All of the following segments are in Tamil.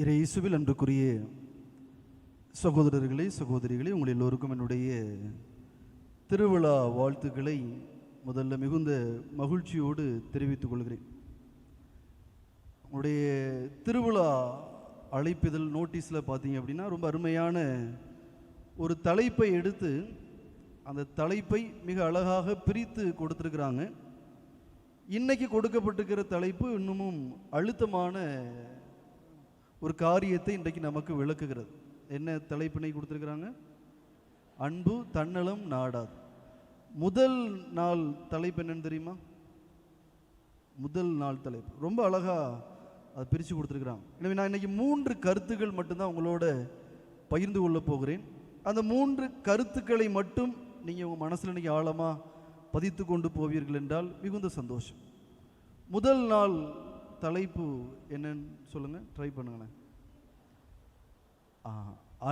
இறை இசுவில் அன்றுக்குரிய சகோதரர்களே சகோதரிகளே உங்கள் எல்லோருக்கும் என்னுடைய திருவிழா வாழ்த்துக்களை முதல்ல மிகுந்த மகிழ்ச்சியோடு தெரிவித்துக் கொள்கிறேன். உங்களுடைய திருவிழா அழைப்பிதழ் நோட்டீஸில் பார்த்தீங்க அப்படின்னா ரொம்ப அருமையான ஒரு தலைப்பை எடுத்து அந்த தலைப்பை மிக அழகாக பிரித்து கொடுத்துருக்குறாங்க. இன்றைக்கி கொடுக்கப்பட்டிருக்கிற தலைப்பு இன்னமும் அழுத்தமான ஒரு காரியத்தை இன்றைக்கு நமக்கு விளக்குகிறது. என்ன தலைப்பினை கொடுத்துருக்குறாங்க? அன்பு தன்னலம் நாடாது. முதல் நாள் தலைப்பு என்னன்னு தெரியுமா? முதல் நாள் தலைப்பு. ரொம்ப அழகாக அதை பிரித்து கொடுத்துருக்குறாங்க. எனவே நான் இன்றைக்கி மூன்று கருத்துக்கள் மட்டும்தான் உங்களோட பகிர்ந்து கொள்ள போகிறேன். அந்த மூன்று கருத்துக்களை மட்டும் நீங்கள் உங்கள் மனசில் இன்றைக்கி ஆழமாக பதித்து கொண்டு போவீர்கள் என்றால் மிகுந்த சந்தோஷம். முதல் நாள் தலைப்பு என்னன்னு சொல்லுங்கள் ட்ரை பண்ணுங்களேன்.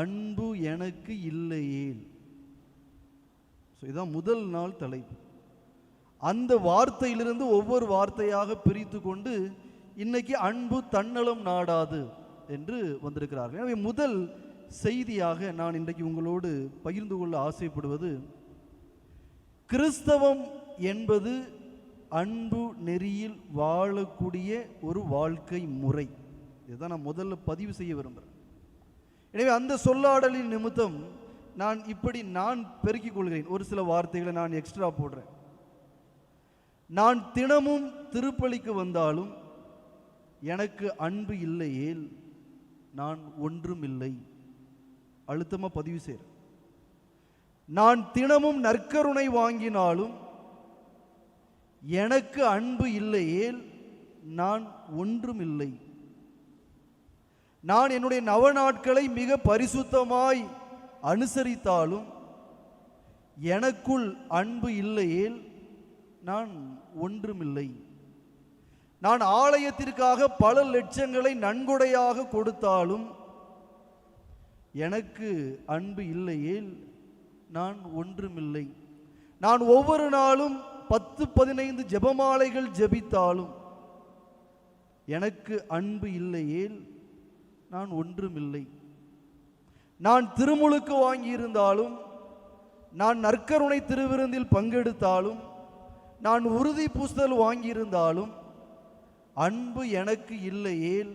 அன்பு எனக்கு இல்லையே ஸோ இதான் முதல் நாள் தலைப்பு. அந்த வார்த்தையிலிருந்து ஒவ்வொரு வார்த்தையாக பிரித்து கொண்டு இன்னைக்கு அன்பு தன்னலம் நாடாது என்று வந்திருக்கிறார்கள். எனவே முதல் செய்தியாக நான் இன்றைக்கு உங்களோடு பகிர்ந்து கொள்ள ஆசைப்படுவது கிறிஸ்தவம் என்பது அன்பு நெறியில் வாழக்கூடிய ஒரு வாழ்க்கை முறை. இதுதான் நான் முதல்ல பதிவு செய்ய விரும்புகிறேன் எனவே அந்த சொல்லாடலின் நிமித்தம் நான் இப்படி நான் பெருக்கிக் கொள்கிறேன். ஒரு சில வார்த்தைகளை நான் எக்ஸ்ட்ரா போடுறேன். நான் தினமும் திருப்பலிக்கு வந்தாலும் எனக்கு அன்பு இல்லையேல் நான் ஒன்றும் இல்லை. அழுத்தமாக பதிவு செய்கிறேன் நான் தினமும் நற்கருணை வாங்கினாலும் எனக்கு அன்பு இல்லையேல் நான் ஒன்றும் இல்லை நான் என்னுடைய நவநாட்களை மிக பரிசுத்தமாய் அனுசரித்தாலும் எனக்குள் அன்பு இல்லையேல் நான் ஒன்றுமில்லை. நான் ஆலயத்திற்காக பல லட்சங்களை நன்கொடையாக கொடுத்தாலும் எனக்கு அன்பு இல்லையேல் நான் ஒன்றுமில்லை. நான் ஒவ்வொரு நாளும் பத்து பதினைந்து ஜெபமாலைகள் ஜெபித்தாலும் எனக்கு அன்பு இல்லையேல் நான் ஒன்றுமில்லை. நான் திருமுழுக்கு வாங்கியிருந்தாலும் நான் நற்கருணை திருவிருந்தில் பங்கெடுத்தாலும் நான் உறுதி பூசுதல் வாங்கியிருந்தாலும் அன்பு எனக்கு இல்லையேல்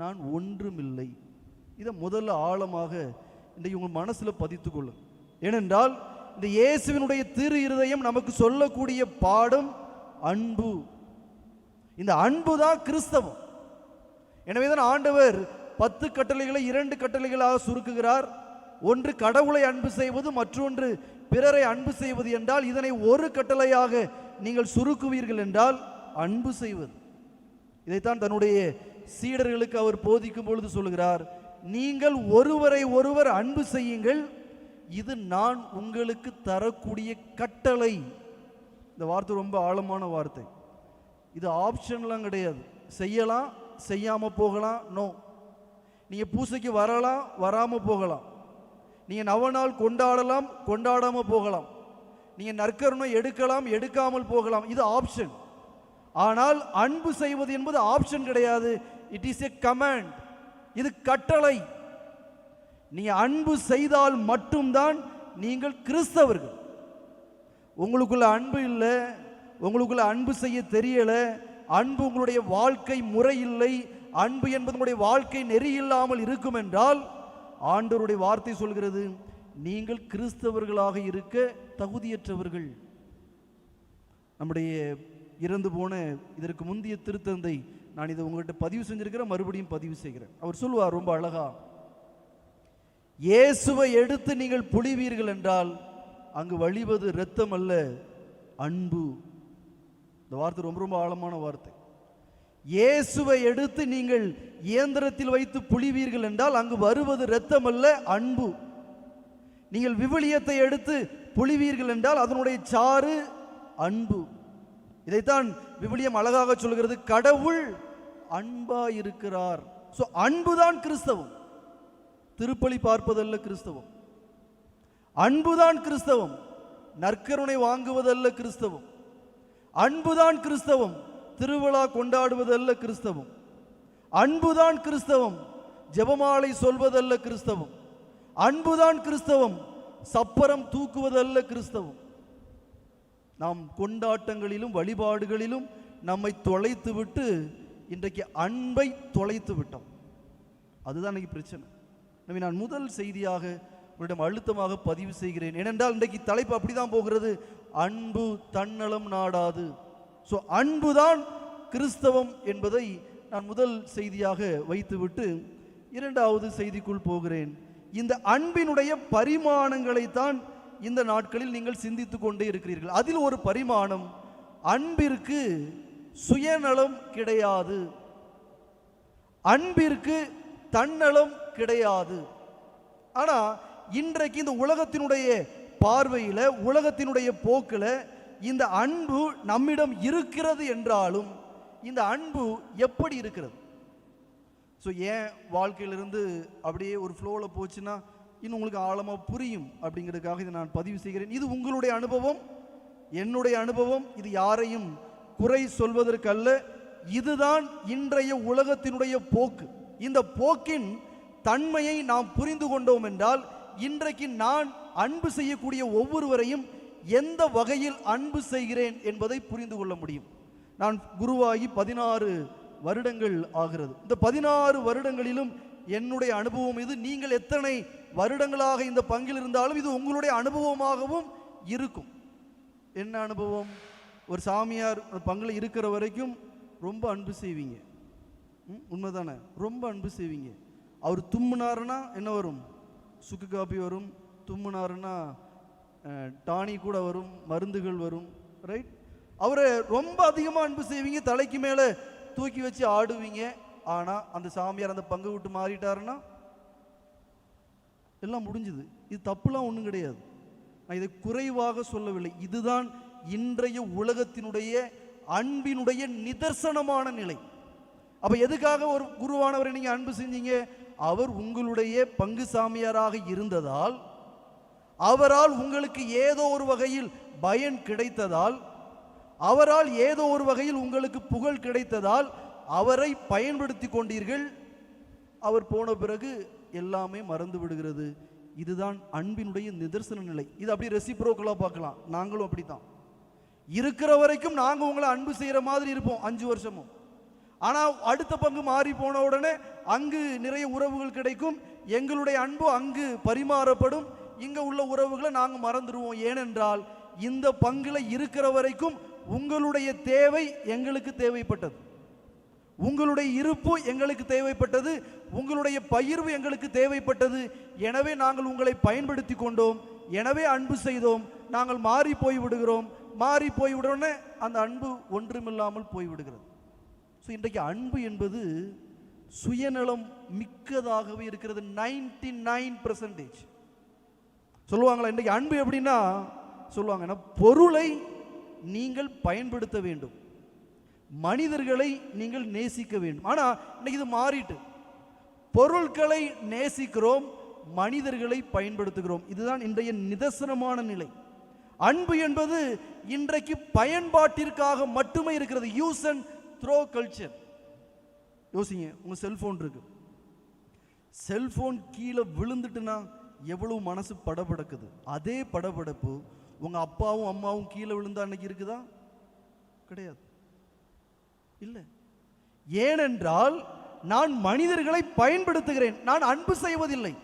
நான் ஒன்றுமில்லை. இதை முதல்ல ஆழமாக இன்றைக்கு உங்கள் மனசில் பதித்துக்கொள்ளும் ஏனென்றால் இந்த இயேசுவினுடைய திரு இருதயம் நமக்கு சொல்லக்கூடிய பாடம் அன்பு. இந்த அன்பு தான் கிறிஸ்தவம். எனவே தான் ஆண்டவர் பத்து கட்டளைகளை இரண்டு கட்டளைகளாக சுருக்குகிறார். ஒன்று கடவுளை அன்பு செய்வது மற்றொன்று பிறரை அன்பு செய்வது என்றால் இதனை ஒரு கட்டளையாக நீங்கள் சுருக்குவீர்கள் என்றால் அன்பு செய்வது. இதைத்தான் தன்னுடைய சீடர்களுக்கு அவர் போதிக்கும் பொழுது சொல்கிறார் நீங்கள் ஒருவரை ஒருவர் அன்பு செய்யுங்கள் இது நான் உங்களுக்கு தரக்கூடிய கட்டளை. இந்த வார்த்தை ரொம்ப ஆழமான வார்த்தை. இது ஆப்ஷன்லாம் கிடையாது. செய்யலாம் செய்யாமல் போகலாம் நோ நீங்கள் பூசைக்கு வரலாம் வராமல் போகலாம். நீங்கள் நவநாள் கொண்டாடலாம் கொண்டாடாமல் போகலாம். நீங்கள் நற்கருணம் எடுக்கலாம் எடுக்காமல் போகலாம். இது ஆப்ஷன். ஆனால் அன்பு செய்வது என்பது ஆப்ஷன் கிடையாது. இட் இஸ் எ கமாண்ட் இது கட்டளை. நீ அன்பு செய்தால் மட்டும்தான் நீங்கள் கிறிஸ்தவர்கள். உங்களுக்குள்ள அன்பு இல்லை உங்களுக்குள்ள அன்பு செய்ய தெரியலை அன்பு உங்களுடைய வாழ்க்கை முறை இல்லை அன்பு என்பது உங்களுடைய வாழ்க்கை நெறி இல்லாமல் இருக்கும் என்றால் ஆண்டவருடைய வார்த்தை சொல்கிறது நீங்கள் கிறிஸ்தவர்களாக இருக்க தகுதியற்றவர்கள். நம்முடைய இறந்து போன இதற்கு முந்தைய திருத்தந்தை நான் இதை உங்கள்கிட்ட பதிவு செஞ்சிருக்கிறேன் மறுபடியும் பதிவு செய்கிறேன். அவர் சொல்லுவார் ரொம்ப அழகா இயேசுவை எடுத்து நீங்கள் புழிவீர்கள் என்றால் அங்கு வழிவது இரத்தம் அல்ல அன்பு. இந்த வார்த்தை ரொம்ப ரொம்ப ஆழமான வார்த்தை. இயேசுவை எடுத்து நீங்கள் இயந்திரத்தில் வைத்து புழிவீர்கள் என்றால் அங்கு வருவது இரத்தம் அல்ல அன்பு. நீங்கள் விவிலியத்தை எடுத்து புழிவீர்கள் என்றால் அதனுடைய சாறு அன்பு. இதைத்தான் விவிலியம் அழகாக சொல்கிறது கடவுள் அன்பா இருக்கிறார் ஸோ அன்புதான் கிறிஸ்தவம். திருப்பலி பார்ப்பதல்ல கிறிஸ்தவம். அன்புதான் கிறிஸ்தவம். நற்கருணை வாங்குவதல்ல கிறிஸ்தவம். அன்புதான் கிறிஸ்தவம். திருவிழா கொண்டாடுவதல்ல கிறிஸ்தவம். அன்புதான் கிறிஸ்தவம். ஜெபமாலை சொல்வதல்ல கிறிஸ்தவம். அன்புதான் கிறிஸ்தவம். சப்பரம் தூக்குவதல்ல கிறிஸ்தவம். நாம் கொண்டாட்டங்களிலும் வழிபாடுகளிலும் நம்மை தொலைத்து விட்டு இன்றைக்கு அன்பை தொலைத்து விட்டோம் அதுதான் இன்னைக்கு பிரச்சனை. எனவே நான் முதல் செய்தியாக உங்களிடம் அழுத்தமாக பதிவு செய்கிறேன். ஏனென்றால் இன்றைக்கு தலைப்பு அப்படிதான் போகிறது. அன்பு தன்னலம் நாடாது. ஸோ அன்புதான் கிறிஸ்தவம் என்பதை நான் முதல் செய்தியாக வைத்துவிட்டு இரண்டாவது செய்திக்குள் போகிறேன். இந்த அன்பினுடைய பரிமாணங்களைத்தான் இந்த நாட்களில் நீங்கள் சிந்தித்து கொண்டே இருக்கிறீர்கள். அதில் ஒரு பரிமாணம் அன்பிற்கு சுயநலம் கிடையாது. அன்பிற்கு தன்னலம் கிடையாது. ஆனா இன்றைக்கு இந்த உலகத்தினுடைய பார்வையில் உலகத்தினுடைய போக்கில் இந்த அன்பு நம்மிடம் இருக்கிறது என்றாலும் இந்த அன்பு எப்படி இருக்கிறது? ஸோ ஏன் வாழ்க்கையிலிருந்து அப்படியே ஒரு ஃப்ளோவில் போச்சுன்னா இன்னும் உங்களுக்கு ஆழமாக புரியும் அப்படிங்கிறதுக்காக இதை நான் பதிவு செய்கிறேன். இது உங்களுடைய அனுபவம். என்னுடைய அனுபவம். இது யாரையும் குறை சொல்வதற்கல்ல. இதுதான் இன்றைய உலகத்தினுடைய போக்கு. இந்த போக்கின் தன்மையை நாம் புரிந்து கொண்டோம் என்றால் இன்றைக்கு நான் அன்பு செய்யக்கூடிய ஒவ்வொருவரையும் எந்த வகையில் அன்பு செய்கிறேன் என்பதை புரிந்து கொள்ள முடியும். நான் குருவாகி பதினாறு வருடங்கள் ஆகிறது. இந்த பதினாறு வருடங்களிலும் என்னுடைய அனுபவம் இது. நீங்கள் எத்தனை வருடங்களாக இந்த பங்கில் இருந்தாலும் இது உங்களுடைய அனுபவமாகவும் இருக்கும். என்ன அனுபவம்? ஒரு சாமியார் பங்கில் இருக்கிற வரைக்கும் ரொம்ப அன்பு செய்வீங்க. உண்மைதானே? ரொம்ப அன்பு செய்வீங்க. அவர் தும்முனாருன்னா என்ன வரும்? சுக்கு காப்பி வரும். தும்முனாருன்னா அஹ், டானி கூட வரும். மருந்துகள் வரும். ரைட் அவரை ரொம்ப அதிகமாக அன்பு செய்வீங்க. தலைக்கு மேலே தூக்கி வச்சு ஆடுவீங்க. ஆனால் அந்த சாமியார் அந்த பங்கு விட்டு மாறிட்டாருன்னா எல்லாம் முடிஞ்சுது. இது தப்புலாம் ஒன்றும் கிடையாது. நான் இதை குறைவாக சொல்லவில்லை. இதுதான் இன்றைய உலகத்தினுடைய அன்பினுடைய நிதர்சனமான நிலை. அப்ப எதுக்காக ஒரு குருவானவரை நீங்க அன்பு செஞ்சீங்க? அவர் உங்களுடைய பங்கு சாமியாராக இருந்ததால் அவரால் உங்களுக்கு ஏதோ ஒரு வகையில் பயன் கிடைத்ததால் அவரால் ஏதோ ஒரு வகையில் உங்களுக்கு புகழ் கிடைத்ததால் அவரை பயன்படுத்தி கொண்டீர்கள். அவர் போன பிறகு எல்லாமே மறந்து விடுகிறது. இதுதான் அன்பினுடைய நிதர்சன நிலை. இது அப்படி ரெசிப்ரோக்கலாக பார்க்கலாம். நாங்களும் அப்படித்தான். இருக்கிற வரைக்கும் நாங்கள் உங்களை அன்பு செய்கிற மாதிரி இருப்போம் அஞ்சு வருஷமும். ஆனால் அடுத்த பங்கு மாறி போன உடனே அங்கு நிறைய உறவுகள் கிடைக்கும். எங்களுடைய அன்பு அங்கு பரிமாறப்படும். இங்கே உள்ள உறவுகளை நாங்கள் மறந்துடுவோம். ஏனென்றால் இந்த பங்கில் இருக்கிற வரைக்கும் உங்களுடைய தேவை எங்களுக்கு தேவைப்பட்டது. உங்களுடைய இருப்பு எங்களுக்கு தேவைப்பட்டது. உங்களுடைய பகிர்வு எங்களுக்கு தேவைப்பட்டது. எனவே நாங்கள் உங்களை பயன்படுத்தி கொண்டோம். எனவே அன்பு செய்தோம். நாங்கள் மாறி போய் விடுகிறோம். மாறி போய் விடுறோன்னே அந்த அன்பு ஒன்றுமில்லாமல் போய்விடுகிறது ஸோ இன்றைக்கு அன்பு என்பது சுயநலம் மிக்கதாகவே இருக்கிறது. நைன்டி நைன் பர்சன்டேஜ் சொல்லுவாங்களா இன்றைக்கு அன்பு எப்படின்னா சொல்லுவாங்கன்னா பொருளை நீங்கள் பயன்படுத்த வேண்டும். மனிதர்களை நீங்கள் நேசிக்க வேண்டும். ஆனா இன்னைக்கு இது மாறிட்டு. பொருட்களை நேசிக்கிறோம் மனிதர்களை பயன்படுத்துகிறோம். இதுதான் இன்றைய நிதர்சனமான நிலை. அன்பு என்பது இன்றைக்கு பயன்பாட்டிற்காக மட்டுமே இருக்கிறது. யூஸ் அண்ட் த்ரோ கல்ச்சர் யோசிங்க உங்கள் செல்ஃபோன் இருக்கு. செல்ஃபோன் கீழே விழுந்துட்டுனா எவ்வளவு மனசு படபடக்குது? அதே படபடப்பு உங்கள் அப்பாவும் அம்மாவும் கீழே விழுந்தா அன்னைக்கு இருக்குதா? கிடையாது. இல்லை. ஏனென்றால் நான் மனிதர்களை பயன்படுத்துகிறேன். நான் அன்பு செய்வதில்லை.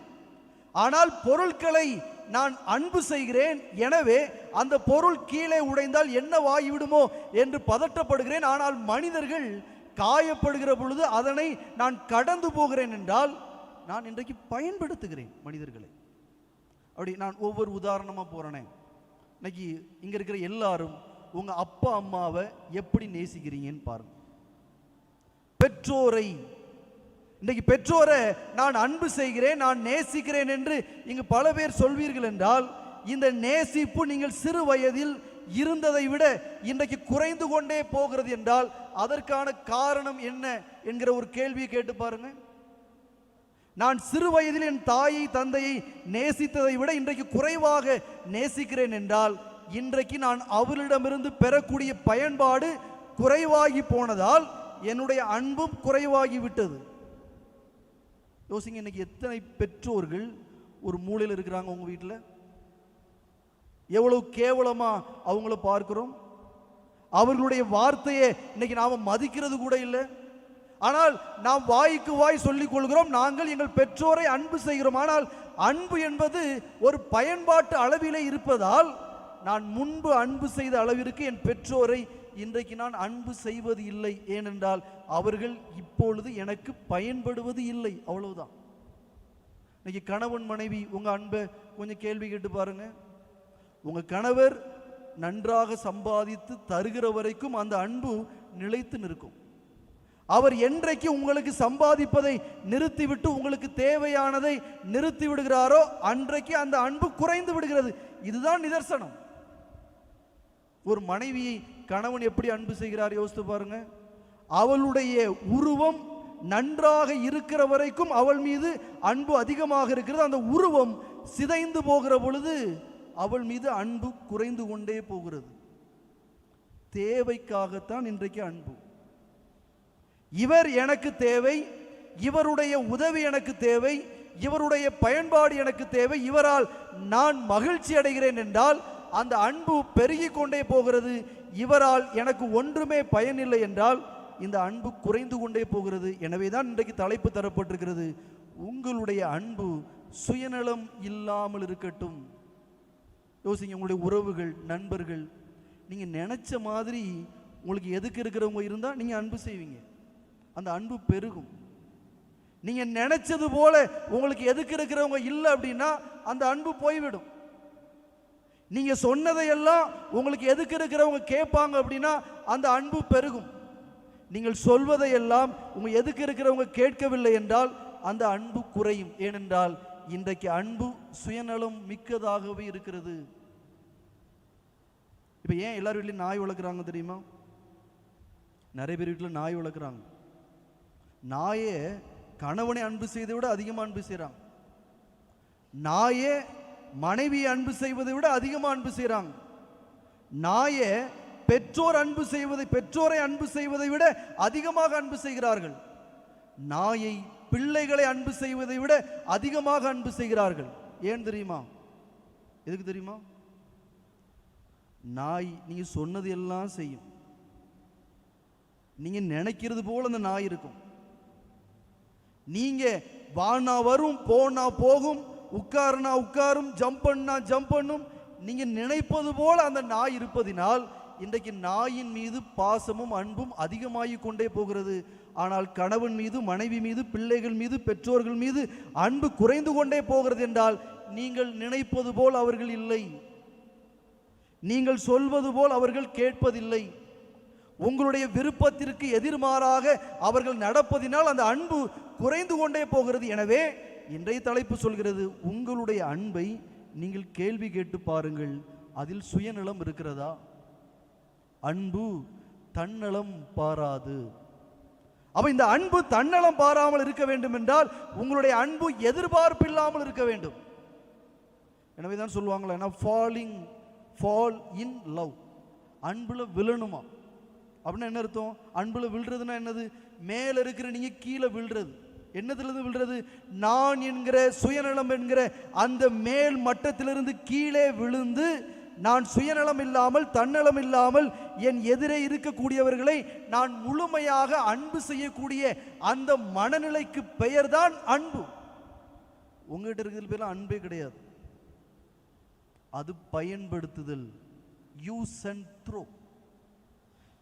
ஆனால் பொருட்களை நான் அன்பு செய்கிறேன் எனவே அந்த பொருள் கீழே உடைந்தால் என்ன வாய்விடுமோ என்று பதட்டப்படுகிறேன் ஆனால் மனிதர்கள் காயப்படுகிற பொழுது அதனை நான் கடந்து போகிறேன் என்றால் நான் இன்றைக்கு பயன்படுத்துகிறேன் மனிதர்களை. அப்படி நான் ஒவ்வொரு உதாரணமாக போகிறேனே இன்னைக்கு இங்கே இருக்கிற எல்லாரும் உங்கள் அப்பா அம்மாவை எப்படி நேசிக்கிறீங்கன்னு பாருங்கள் பெற்றோரை இன்னைக்கு பெற்றோரை நான் அன்பு செய்கிறேன் நான் நேசிக்கிறேன் என்று இங்கு பல பேர் சொல்வீர்கள் என்றால் இந்த நேசிப்பு நீங்கள் சிறு வயதில் இருந்ததை விட இன்றைக்கு குறைந்து கொண்டே போகிறது என்றால் அதற்கான காரணம் என்ன என்கிற ஒரு கேள்வியை கேட்டு பாருங்க. நான் சிறு வயதில் என் தாயை தந்தையை நேசித்ததை விட இன்றைக்கு குறைவாக நேசிக்கிறேன் என்றால் இன்றைக்கு நான் அவர்களிடமிருந்து பெறக்கூடிய பயன்பாடு குறைவாகி போனதால் என்னுடைய அன்பும் குறைவாகி விட்டது. யோசிங்க இன்னைக்கு எத்தனை பெற்றோர்கள் ஒரு மூலையில் இருக்கிறாங்க உங்கள் வீட்டில்? எவ்வளவு கேவலமாக அவங்கள பார்க்குறோம்? அவர்களுடைய வார்த்தையை இன்னைக்கு நாம் மதிக்கிறது கூட இல்லை. ஆனால் நாம் வாய்க்கு வாய் சொல்லிக் கொள்கிறோம் நாங்கள் எங்கள் பெற்றோரை அன்பு செய்கிறோம். ஆனால் அன்பு என்பது ஒரு பயன்பாட்டு அளவிலே இருப்பதால் நான் முன்பு அன்பு செய்த அளவிற்கு என் பெற்றோரை இன்றைக்கு நான் அன்பு செய்வது இல்லை ஏனென்றால் அவர்கள் இப்பொழுது எனக்கு பயன்படுவது இல்லை. அவ்வளவுதான். இன்னைக்கு கணவன் மனைவி உங்க அன்பை கொஞ்சம் கேள்வி கேட்டு பாருங்க. உங்க கணவர் நன்றாக சம்பாதித்து தருகிற வரைக்கும் அந்த அன்பு நிலைத்து நிற்கும். அவர் என்றைக்கு உங்களுக்கு சம்பாதிப்பதை நிறுத்திவிட்டு உங்களுக்கு தேவையானதை நிறுத்தி விடுகிறாரோ அன்றைக்கு அந்த அன்பு குறைந்து விடுகிறது. இதுதான் நிதர்சனம். ஒரு மனைவியை கணவன் எப்படி அன்பு செய்கிறார்? யோசித்து பாருங்க. அவளுடைய உருவம் நன்றாக இருக்கிற வரைக்கும் அவள் மீது அன்பு அதிகமாக இருக்கிறது. அந்த உருவம் சிதைந்து போகிற பொழுது அவள் மீது அன்பு குறைந்து கொண்டே போகிறது. தேவைக்காகத்தான் இன்றைக்கு அன்பு. இவர் எனக்கு தேவை இவருடைய உதவி எனக்கு தேவை இவருடைய பயன்பாடு எனக்கு தேவை இவரால் நான் மகிழ்ச்சி அடைகிறேன் என்றால் அந்த அன்பு பெருகிக் கொண்டே போகிறது. இவரால் எனக்கு ஒன்றுமே பயனில்லை என்றால் இந்த அன்பு குறைந்து கொண்டே போகிறது. எனவே தான் இன்றைக்கு தலைப்பு தரப்பட்டிருக்கிறது. உங்களுடைய அன்பு சுயநலம் இல்லாமல் இருக்கட்டும். யோசிங்க உங்களுடைய உறவுகள் நண்பர்கள் நீங்கள் நினச்ச மாதிரி உங்களுக்கு எதுக்கு இருக்கிறவங்க இருந்தால் நீங்கள் அன்பு செய்வீங்க. அந்த அன்பு பெருகும். நீங்கள் நினச்சது போல உங்களுக்கு எதுக்கு இருக்கிறவங்க இல்லை அப்படின்னா அந்த அன்பு போய்விடும். நீங்க சொன்னதையெல்லாம் உங்களுக்கு எதுக்கு இருக்கிறவங்க கேட்பாங்க அப்படின்னா அந்த அன்பு பெருகும். நீங்கள் சொல்வதையெல்லாம் உங்க எதுக்கு இருக்கிறவங்க கேட்கவில்லை என்றால் அந்த அன்பு குறையும். ஏனென்றால் இன்றைக்கு அன்பு சுயநலம் மிக்கதாகவே இருக்கிறது. இப்போ ஏன் எல்லார் வீட்லையும் நாய் வளர்க்குறாங்க தெரியுமா? நிறைய பேர் வீட்டில் நாய் வளர்க்குறாங்க. நாயே கணவனை அன்பு செய்வதை விட அதிகமாக அன்பு செய்கிறாங்க நாயே மனைவியை அன்பு செய்வதை விட அதிகமாக அன்பு செய்கிறாங்க நாயை பெற்றோர் அன்பு செய்வதை பெற்றோரை அன்பு செய்வதை விட அதிகமாக அன்பு செய்கிறார்கள். நாயை பிள்ளைகளை அன்பு செய்வதை விட அதிகமாக அன்பு செய்கிறார்கள். ஏன் தெரியுமா? எதுக்கு தெரியுமா? நாய் நீங்க சொன்னது எல்லாம் செய்யும். நீங்க நினைக்கிறது போல அந்த நாய் இருக்கும். நீங்க வானா வரும் போனா போகும் உட்காருனா உட்காரும் ஜம்ப் பண்ணா ஜம்ப் பண்ணும். நீங்கள் நினைப்பது போல் அந்த நாய் இருப்பதினால் இன்றைக்கு நாயின் மீது பாசமும் அன்பும் அதிகமாகிக் கொண்டே போகிறது. ஆனால் கணவன் மீது மனைவி மீது பிள்ளைகள் மீது பெற்றோர்கள் மீது அன்பு குறைந்து கொண்டே போகிறது என்றால் நீங்கள் நினைப்பது போல் அவர்கள் இல்லை. நீங்கள் சொல்வது போல் அவர்கள் கேட்பதில்லை. உங்களுடைய விருப்பத்திற்கு எதிர்மாறாக அவர்கள் நடப்பதினால் அந்த அன்பு குறைந்து கொண்டே போகிறது. எனவே இன்றைய தலைப்பு சொல்கிறது உங்களுடைய அன்பை நீங்கள் கேள்வி கேட்டு பாருங்கள் அதில் சுயநலம் இருக்கிறதா? அன்பு தன்னலம் பாராது. அப்ப இந்த அன்பு தன்னலம் பாராமல் இருக்க வேண்டும் என்றால் உங்களுடைய அன்பு எதிர்பார்ப்பு இல்லாமல் இருக்க வேண்டும். எனவே தான் சொல்லுவாங்களே ஃபாலிங் ஃபால் இன் லவ் அன்புல விழணுமா? அப்படின்னா என்ன அர்த்தம்? அன்புல விழுறதுன்னா என்னது? மேல இருக்கிற நீங்க கீழே விழுறது. என்னத்திலிருந்து விழுறது? நான் என்கிற சுயநலம் என்கிற அந்த மேல் மட்டத்திலிருந்து கீழே விழுந்து நான் சுயநலம் இல்லாமல் தன்னலம் இல்லாமல் என் எதிரே இருக்கக்கூடியவர்களை நான் முழுமையாக அன்பு செய்யக்கூடிய அந்த மனநிலைக்கு பெயர்தான் அன்பு. உங்ககிட்ட இருக்கிறது பேர் அன்பே கிடையாது. அது பயன்படுத்துதல். யூஸ் அண்ட் த்ரோ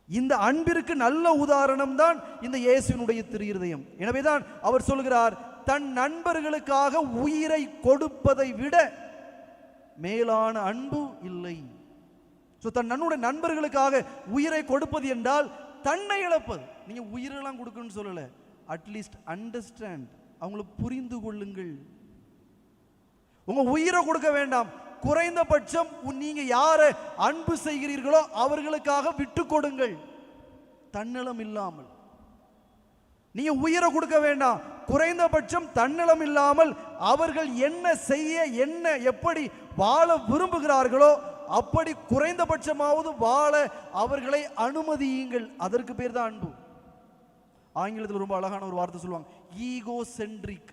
இந்த அன்பிற்கு நல்ல உதாரணம் தான் இந்த இயேசுவினுடைய திரு இருதயம் எனவேதான் அவர் சொல்கிறார் தன் நண்பர்களுக்காக உயிரை கொடுப்பதை விட மேலான அன்பு இல்லை. ஸோ தன் நன்னுடைய நண்பர்களுக்காக உயிரை கொடுப்பது என்றால் தன்னை இழப்பது. நீங்க உயிரெல்லாம் கொடுக்கணும்னு சொல்லல. அட்லீஸ்ட் அண்டர்ஸ்டாண்ட் அவங்கள புரிந்து கொள்ளுங்கள். உங்க உயிரை கொடுக்க வேண்டாம். குறைந்தபட்சம் உன் நீங்க யாரை அன்பு செய்கிறீர்களோ அவர்களுக்காக விட்டு கொடுங்கள். தன்னலம் இல்லாமல். நீ உயிரை கொடுக்க வேண்டாம். குறைந்தபட்சம் தன்னலம் இல்லாமல் அவர்கள் என்ன செய்ய என்ன எப்படி வாழ விரும்புகிறார்களோ அப்படி குறைந்தபட்சமாவது வாழ அவர்களை அனுமதியுங்கள். அதற்கு பேர் தான் அன்பு. ஆங்கிலத்தில் ரொம்ப அழகான ஒரு வார்த்தை சொல்லுவாங்க. ஈகோ சென்ட்ரிக்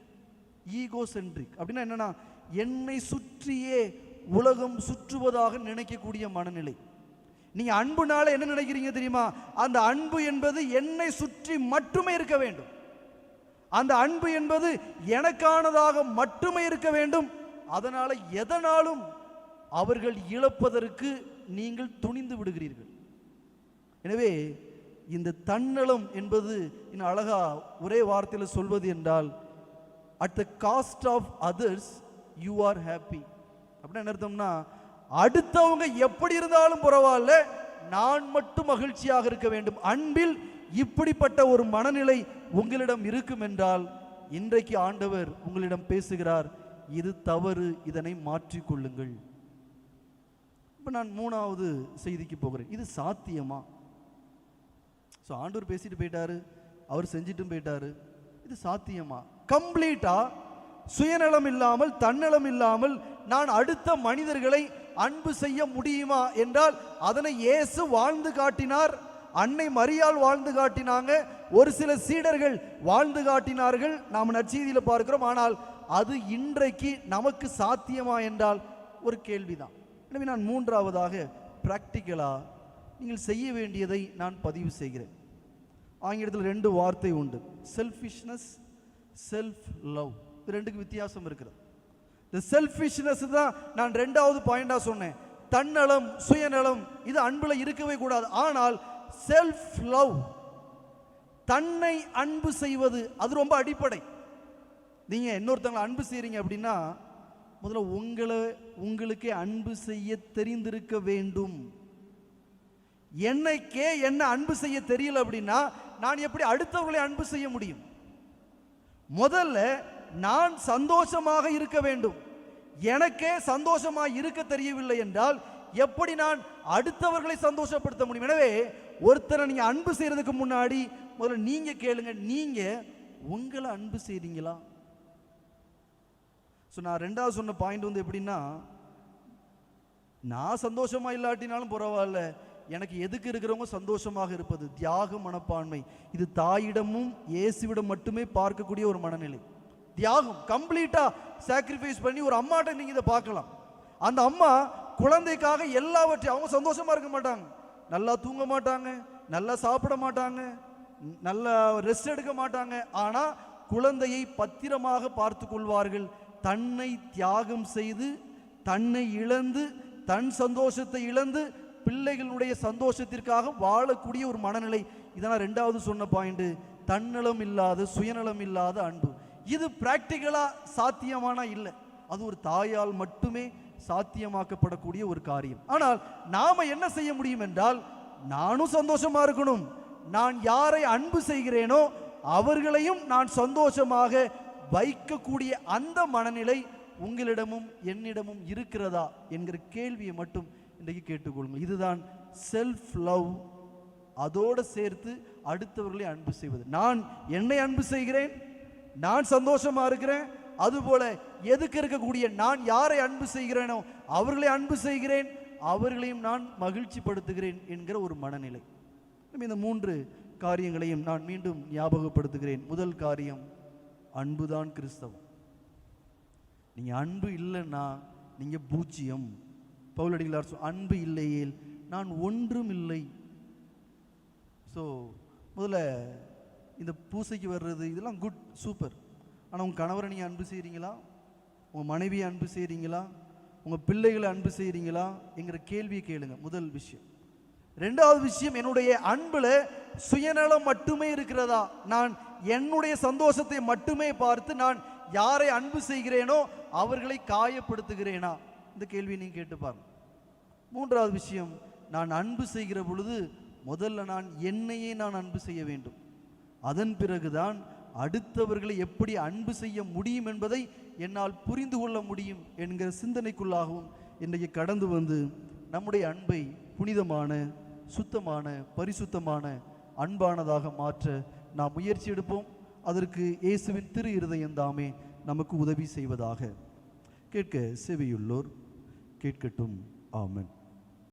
ஈகோ சென்ட்ரிக் அப்படின்னா என்னன்னா என்னை சுற்றியே உலகம் சுற்றுவதாக நினைக்கக்கூடிய மனநிலை. நீங்கள் அன்புனால என்ன நினைக்கிறீங்க தெரியுமா? அந்த அன்பு என்பது என்னை சுற்றி மட்டுமே இருக்க வேண்டும். அந்த அன்பு என்பது எனக்கானதாக மட்டுமே இருக்க வேண்டும். அதனால் எதனாலும் அவர்கள் இழப்பதற்கு நீங்கள் துணிந்து விடுகிறீர்கள். எனவே இந்த தன்னலம் என்பது இன்னும் அழகா ஒரே வார்த்தையில் சொல்வது என்றால் at the cost of others you are happy அப்படின்னா என்ன அர்த்தம்னா அடுத்தவங்க எப்படி இருந்தாலும் பரவாயில்ல நான் மட்டும் மகிழ்ச்சியாக இருக்க வேண்டும். அன்பில் இப்படிப்பட்ட ஒரு மனநிலை உங்களிடம் இருக்கும் என்றால் இன்றைக்கு ஆண்டவர் உங்களிடம் பேசுகிறார் இது தவறு இதனை மாற்றிக்கொள்ளுங்கள். இப்போ நான் மூணாவது செய்திக்கு போகிறேன். இது சாத்தியமா? ஸோ ஆண்டவர் பேசிட்டு போயிட்டாரு அவர் செஞ்சிட்டும் போயிட்டாரு. இது சாத்தியமா? கம்ப்ளீட்டா சுயநலம் இல்லாமல் தன்னலம் இல்லாமல் நான் அடுத்த மனிதர்களை அன்பு செய்ய முடியுமா என்றால் அதனை இயேசு வாழ்ந்து காட்டினார். அன்னை மரியால் வாழ்ந்து காட்டினாங்க. ஒரு சில சீடர்கள் வாழ்ந்து காட்டினார்கள். நாம் நற்செய்தியில் பார்க்கிறோம். ஆனால் அது இன்றைக்கு நமக்கு சாத்தியமா என்றால் ஒரு கேள்விதான். எனவே நான் மூன்றாவதாக பிராக்டிக்கலா நீங்கள் செய்ய வேண்டியதை நான் பதிவு செய்கிறேன். ஆங்கிலத்தில் ரெண்டு வார்த்தை உண்டு. செல்ஃபிஷ்னஸ் செல்ஃப் லவ் இது ரெண்டுக்கு வித்தியாசம் இருக்கிறது இந்த செல்ஃபிஷ்னஸ் தான் நான் ரெண்டாவது பாயிண்டாக சொன்னேன். தன்னலம் சுயநலம் இது அன்புல இருக்கவே கூடாது. ஆனால் செல்ஃப் லவ் தன்னை அன்பு செய்வது அது ரொம்ப அடிப்படை. நீங்க இன்னொருத்தவங்களை அன்பு செய்றீங்க அப்படின்னா முதல்ல உங்களை உங்களுக்கே அன்பு செய்ய தெரிந்திருக்க வேண்டும். என்னைக்கே என்ன அன்பு செய்ய தெரியல அப்படின்னா நான் எப்படி அடுத்தவர்களை அன்பு செய்ய முடியும்? முதல்ல நான் சந்தோஷமாக இருக்க வேண்டும். எனக்கே சந்தோஷமாக இருக்க தெரியவில்லை என்றால் எப்படி நான் அடுத்தவர்களை சந்தோஷப்படுத்த முடியும்? எனவே ஒருத்தரை நீங்கள் அன்பு செய்கிறதுக்கு முன்னாடி முதல்ல நீங்கள் கேளுங்க. நீங்கள் உங்களை அன்பு செய்கிறீங்களா ஸோ நான் ரெண்டாவது சொன்ன பாயிண்ட் வந்து எப்படின்னா நான் சந்தோஷமாக இல்லாட்டினாலும் பரவாயில்ல. எனக்கு எதுக்கு இருக்கிறவங்க சந்தோஷமாக இருப்பது? தியாக மனப்பான்மை. இது தாயிடமும் இயேசுவிடம் மட்டுமே பார்க்கக்கூடிய ஒரு மனநிலை. தியாகம் கம்ப்ளீட்டாக சாக்ரிஃபைஸ் பண்ணி ஒரு அம்மாட்ட நீங்கள் இதை பார்க்கலாம். அந்த அம்மா குழந்தைக்காக எல்லாவற்றையும் அவங்க சந்தோஷமா இருக்க மாட்டாங்க. நல்லா தூங்க மாட்டாங்க நல்லா சாப்பிட மாட்டாங்க நல்லா ரெஸ்ட் எடுக்க மாட்டாங்க. ஆனால் குழந்தையை பத்திரமாக பார்த்து கொள்வார்கள். தன்னை தியாகம் செய்து தன்னை இழந்து தன் சந்தோஷத்தை இழந்து பிள்ளைகளுடைய சந்தோஷத்திற்காக வாழக்கூடிய ஒரு மனநிலை. இதனால் ரெண்டாவது சொன்ன பாயிண்ட் தன்னலம் இல்லாத சுயநலம் இல்லாத அன்பு. இது பிராக்டிக்கலா சாத்தியமானா இல்லை. அது ஒரு தாயால் மட்டுமே சாத்தியமாக்கப்படக்கூடிய ஒரு காரியம். ஆனால் நாம என்ன செய்ய முடியும் என்றால் நானும் சந்தோஷமா இருக்கணும். நான் யாரை அன்பு செய்கிறேனோ அவர்களையும் நான் சந்தோஷமாக வைக்கக்கூடிய அந்த மனநிலை உங்களிடமும் என்னிடமும் இருக்கிறதா என்கிற கேள்வியை மட்டும் இன்றைக்கு கேட்டுக்கொள்ளுங்கள் இதுதான் செல்ஃப் லவ் அதோடு சேர்த்து அடுத்தவர்களை அன்பு செய்வது. நான் என்னை அன்பு செய்கிறேன் நான் சந்தோஷமா இருக்கிறேன். அதுபோல எதுக்கு இருக்கக்கூடிய நான் யாரை அன்பு செய்கிறேனோ அவர்களை அன்பு செய்கிறேன். அவர்களையும் நான் மகிழ்ச்சிப்படுத்துகிறேன் என்கிற ஒரு மனநிலை. இந்த மூன்று காரியங்களையும் நான் மீண்டும் ஞாபகப்படுத்துகிறேன். முதல் காரியம் அன்புதான் கிறிஸ்தவம். நீங்க அன்பு இல்லைன்னா நீங்க பூச்சியம் பவுலடிகளார் அன்பு இல்லையேல் நான் ஒன்றும் இல்லை. ஸோ முதல்ல இந்த பூசைக்கு வர்றது இதெல்லாம் குட் சூப்பர் ஆனால் உங்கள் கணவரை நீங்கள் அன்பு செய்கிறீங்களா உங்கள் மனைவியை அன்பு செய்கிறீங்களா உங்கள் பிள்ளைகளை அன்பு செய்கிறீங்களா என்கிற கேள்வியை கேளுங்க. முதல் விஷயம். ரெண்டாவது விஷயம் என்னுடைய அன்பில் சுயநலம் மட்டுமே இருக்கிறதா? நான் என்னுடைய சந்தோஷத்தை மட்டுமே பார்த்து நான் யாரை அன்பு செய்கிறேனோ அவர்களை காயப்படுத்துகிறேனா? இந்த கேள்வியை நீங்கள் கேட்டு பாருங்க. மூன்றாவது விஷயம் நான் அன்பு செய்கிற பொழுது முதல்ல நான் என்னையே நான் அன்பு செய்ய வேண்டும். அதன் பிறகுதான் அடுத்தவர்களை எப்படி அன்பு செய்ய முடியும் என்பதை என்னால் புரிந்து கொள்ள முடியும் என்கிற சிந்தனைக்குள்ளாகவும் இன்றைக்கு கடந்து வந்து நம்முடைய அன்பை புனிதமான சுத்தமான பரிசுத்தமான அன்பானதாக மாற்ற நாம் முயற்சி எடுப்போம். அதற்கு இயேசுவின் திரு இருதயம் தாமே நமக்கு உதவி செய்வதாக. கேட்க செவியுள்ளோர் கேட்கட்டும். ஆமன்.